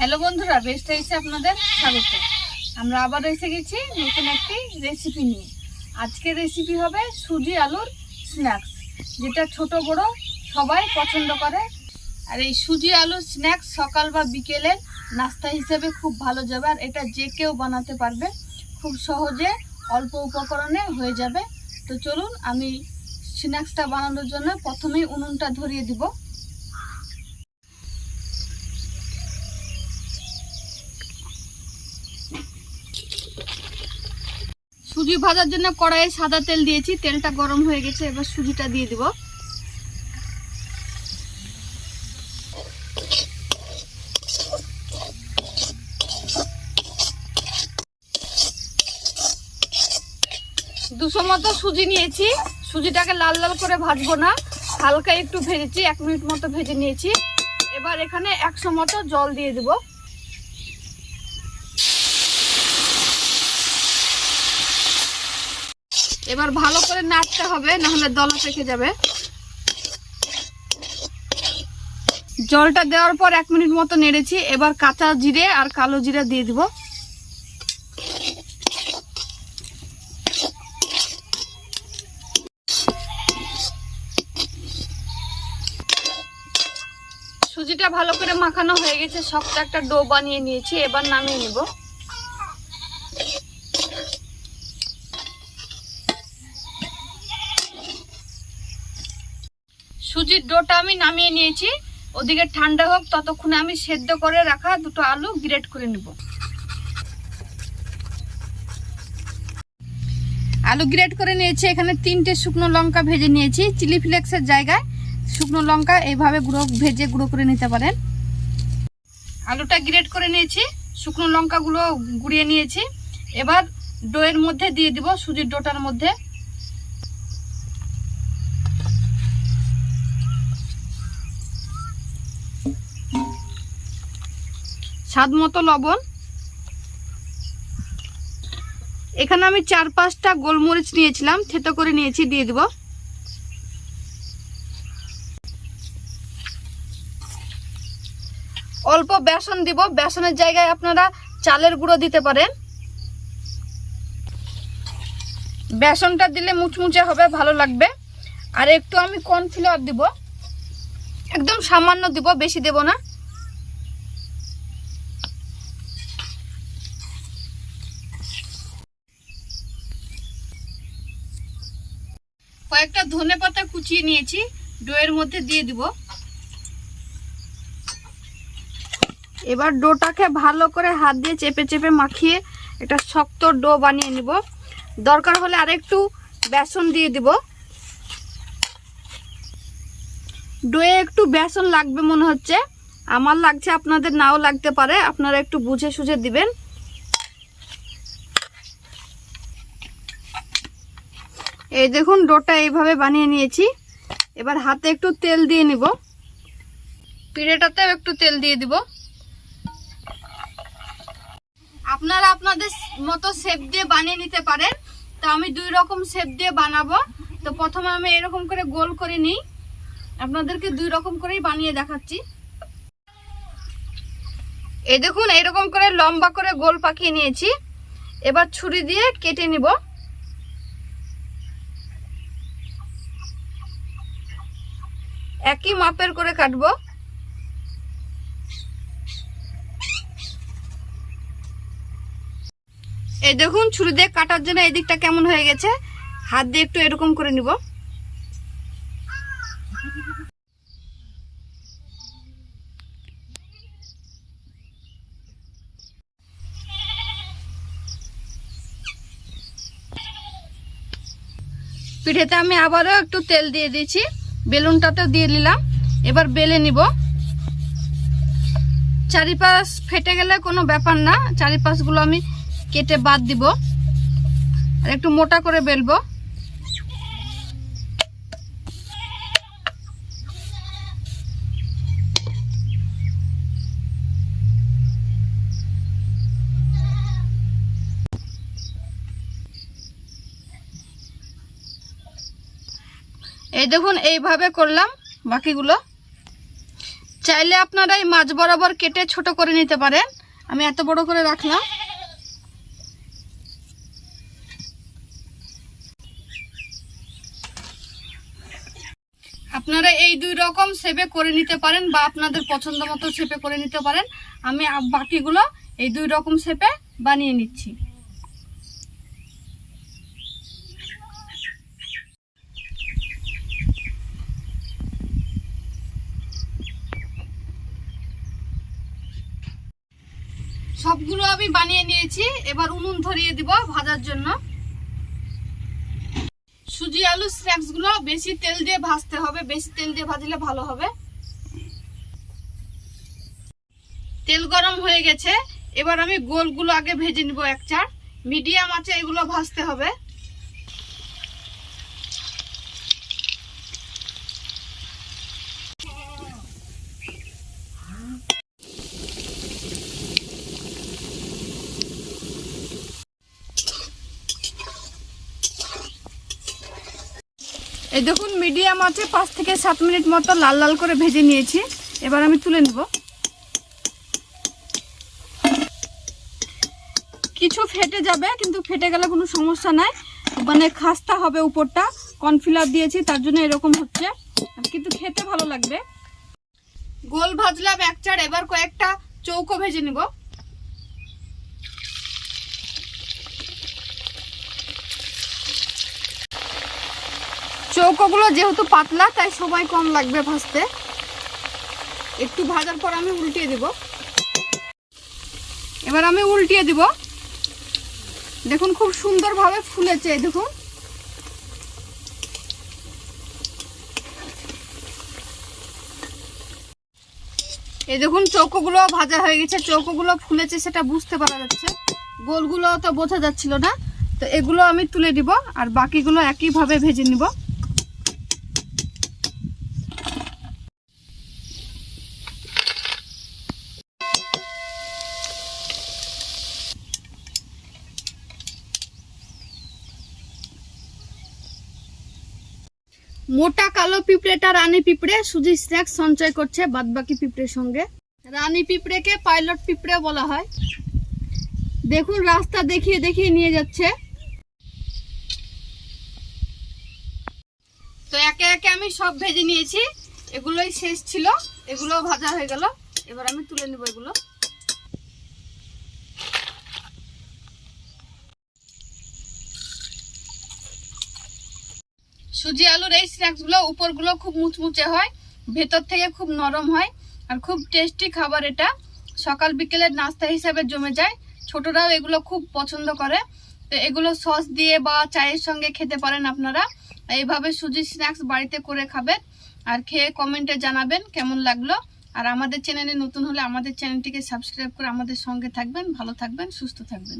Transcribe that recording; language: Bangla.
হ্যালো বন্ধুরা বেস্ট হয়েছে আপনাদের স্বাগত। আমরা আবার এসে গেছি নতুন একটি রেসিপি নিয়ে। আজকের রেসিপি হবে সুজি আলুর স্ন্যাক্স যেটা ছোট বড় সবাই পছন্দ করে। আর এই সুজি আলুর স্ন্যাক্স সকাল বা বিকেলে নাস্তা হিসেবে খুব ভালো যাবে, আর এটা যে কেউ বানাতে পারবে, খুব সহজে অল্প উপকরণে হয়ে যাবে। তো চলুন, আমি স্ন্যাক্সটা বানানোর জন্য প্রথমেই উনুনটা ধরিয়ে দিব। সুজি ভাজার জন্য কড়াইয়ে সাদা তেল দিয়েছি, তেলটা গরম হয়ে গেছে, এবার সুজিটা দিয়ে দিব। দুশো মতো সুজি নিয়েছি, সুজিটাকে লাল লাল করে ভাজবো না, হালকা একটু ভেজেছি, এক মিনিট মতো ভেজে নিয়েছি। এবার এখানে একশো মতো জল দিয়ে দেবো। এবার ভালো করে নাড়তে হবে, নাহলে দলা পেকে যাবে। জলটা দেওয়ার পর এক মিনিট মতো নেড়েছি, এবার কাঁচা জিরে আর কালো জিরে দিয়ে দিব। সুজিটা ভালো করে মাখানো হয়ে গেছে, শক্ত একটা ডো বানিয়ে নিয়েছি, এবার নামিয়ে নেব। সুজির ডোটা আমি নামিয়ে নিয়েছি। ওদিকে ঠান্ডা হোক, ততক্ষণে আমি সেদ্ধ করে রাখা দুটো আলু গ্রেট করে নেব। আলু গ্রেট করে নিয়েছি, এখানে তিনটে শুকনো লঙ্কা ভেজে নিয়েছি। চিলি ফ্লেক্সের জায়গায় শুকনো লঙ্কা এইভাবে গুঁড়ো, ভেজে গুঁড়ো করে নিতে পারেন। আলুটা গ্রেট করে নিয়েছি, শুকনো লঙ্কাগুলো গুঁড়িয়ে নিয়েছি। এবার ডোয়ের মধ্যে দিয়ে দিব সুজির ডোটার মধ্যে। স্বাদ মতো লবণ। এখানে আমি চার পাঁচটা গোলমরিচ নিয়েছিলাম, থেতো করে নিয়েছি, দিয়ে দিব। অল্প বেসন দিব, বেসনের জায়গায় আপনারা চালের গুঁড়ো দিতে পারেন। বেসনটা দিলে মুচমুচে হবে, ভালো লাগবে। আর একটু আমি কর্নফ্লাওয়ার দিব। একদম সামান্য দিব, বেশি দেব না। কয়েকটা ধনে পাতা কুচিয়ে নিয়েছি, ডোয়ের মধ্যে দিয়ে দিব। এবার ডোটাকে ভালো করে হাত দিয়ে চেপে চেপে মাখিয়ে একটা শক্ত ডো বানিয়ে নিব। দরকার হলে আরেকটু বেসন দিয়ে দিব। ডোয়ে একটু বেসন লাগবে মনে হচ্ছে। আমার লাগছে, আপনাদের নাও লাগতে পারে। আপনারা একটু বুঝে সুঝে দিবেন। এই দেখুন, ডোটা এইভাবে বানিয়ে নিয়েছি। এবার হাতে একটু তেল দিয়ে নিব। পিড়েটাতেও একটু তেল দিয়ে দিব। আপনারা আপনাদের মতো শেপ দিয়ে বানিয়ে নিতে পারেন। তো আমি দুই রকম শেপ দিয়ে বানাবো। তো প্রথমে আমি এরকম করে গোল করে নিই। আপনাদেরকে দুই রকম করেই বানিয়ে দেখাচ্ছি। এই দেখুন, এইরকম করে লম্বা করে গোল পাকিয়ে নিয়েছি। এবার ছুরি দিয়ে কেটে নিব। একই মাপের করে কাটবো। এই দেখুন, ছুরি দিয়ে কাটার জন্য এই দিকটা কেমন হয়ে গেছে? হাত দিয়ে একটু এরকম করে নিব। পিঠেতে আমি আবারও একটু তেল দিয়ে দিয়েছি। বেলুনটাতেও দিয়ে নিলাম এবার বেলে নিব। চারিপাশ ফেটে গেলে কোনো ব্যাপার না। চারিপাশগুলো আমি কেটে বাদ দিব। আর একটু মোটা করে বেলবো। এই দেখুন, এইভাবে করলাম বাকিগুলো। চাইলে আপনারা এই মাছ বরাবর কেটে ছোট করে নিতে পারেন। আমি এত বড় করে রাখলাম। আপনারা এই দুই রকম শেপে করে নিতে পারেন বা আপনাদের পছন্দ মতো শেপে করে নিতে পারেন। আমি বাকিগুলো এই দুই রকম শেপে বানিয়ে নিচ্ছি। আমি বানিয়ে নিয়েছি। এবার উনুন ধরিয়ে দিব ভাজার জন্য। সুজি, আলু স্ন্যাক্সগুলো বেশি তেল দিয়ে ভাজতে হবে। বেশি তেল দিয়ে ভাজলে ভালো হবে। তেল গরম হয়ে গেছে। এবার আমি গোলগুলো আগে ভেজে নিব এক চার। মিডিয়াম আছে এগুলো ভাজতে হবে। এই দেখুন, মিডিয়াম আছে, পাঁচ থেকে সাত মিনিট মতো লাল লাল করে ভেজে নিয়েছি। এবার আমি তুলে নেব। কিছু ফেটে যাবে, কিন্তু ফেটে গেলে কোনো সমস্যা নাই। মানে খাস্তা হবে উপরটা, কর্নফ্লাওয়ার দিয়েছি, তার জন্য এরকম হচ্ছে। কিন্তু খেতে ভালো লাগবে। গোল ভাজলাম এক চার, এবার কয়েকটা চৌকো ভেজে নিব। চৌকোগুলো যেহেতু পাতলা, তাই সময় কম লাগবে ভাজতে। একটু ভাজার পর আমি উল্টিয়ে দিব। এবার আমি উল্টিয়ে দিব। দেখুন, খুব সুন্দরভাবে ফুলেছে, দেখুন। এই দেখুন, চৌকোগুলো ভাজা হয়ে গেছে। চৌকোগুলো ফুলেছে সেটা বুঝতে পারা যাচ্ছে। গোলগুলো তো বোঝা যাচ্ছিল না। তো এগুলো আমি তুলে দিব, আর বাকিগুলো একইভাবে ভেজে নিব। মোটা কালো পিঁপড়েটা রানী পিঁপড়ে, সুজি স্ন্যাক্স সঞ্চয় করছে বাদবাকি পিঁপড়ের সঙ্গে। রানী পিঁপড়েকে পাইলট পিঁপড়ে বলা হয়। দেখুন, রাস্তা দেখিয়ে দেখিয়ে নিয়ে যাচ্ছে। তো একে একে আমি সব ভেজে নিয়েছি। এগুলোই শেষ ছিল এগুলো ভাজা হয়ে গেল। এবার আমি তুলে নেব এগুলো। সুজি আলুর এই স্ন্যাক্সগুলো উপরগুলো খুব মুচমুচে হয়, ভেতর থেকে খুব নরম হয় আর খুব টেস্টি খাবার এটা। সকাল বিকেলের নাস্তা হিসাবে জমে যায়। ছোটরাও এগুলো খুব পছন্দ করে। তো এগুলো সস দিয়ে বা চায়ের সঙ্গে খেতে পারেন আপনারা। এইভাবে সুজি স্ন্যাক্স বাড়িতে করে খাবেন। আর খেয়ে কমেন্টে জানাবেন কেমন লাগল। আর আমাদের চ্যানেলে নতুন হলে আমাদের চ্যানেলটিকে সাবস্ক্রাইব করে আমাদের সঙ্গে থাকবেন। ভালো থাকবেন, সুস্থ থাকবেন।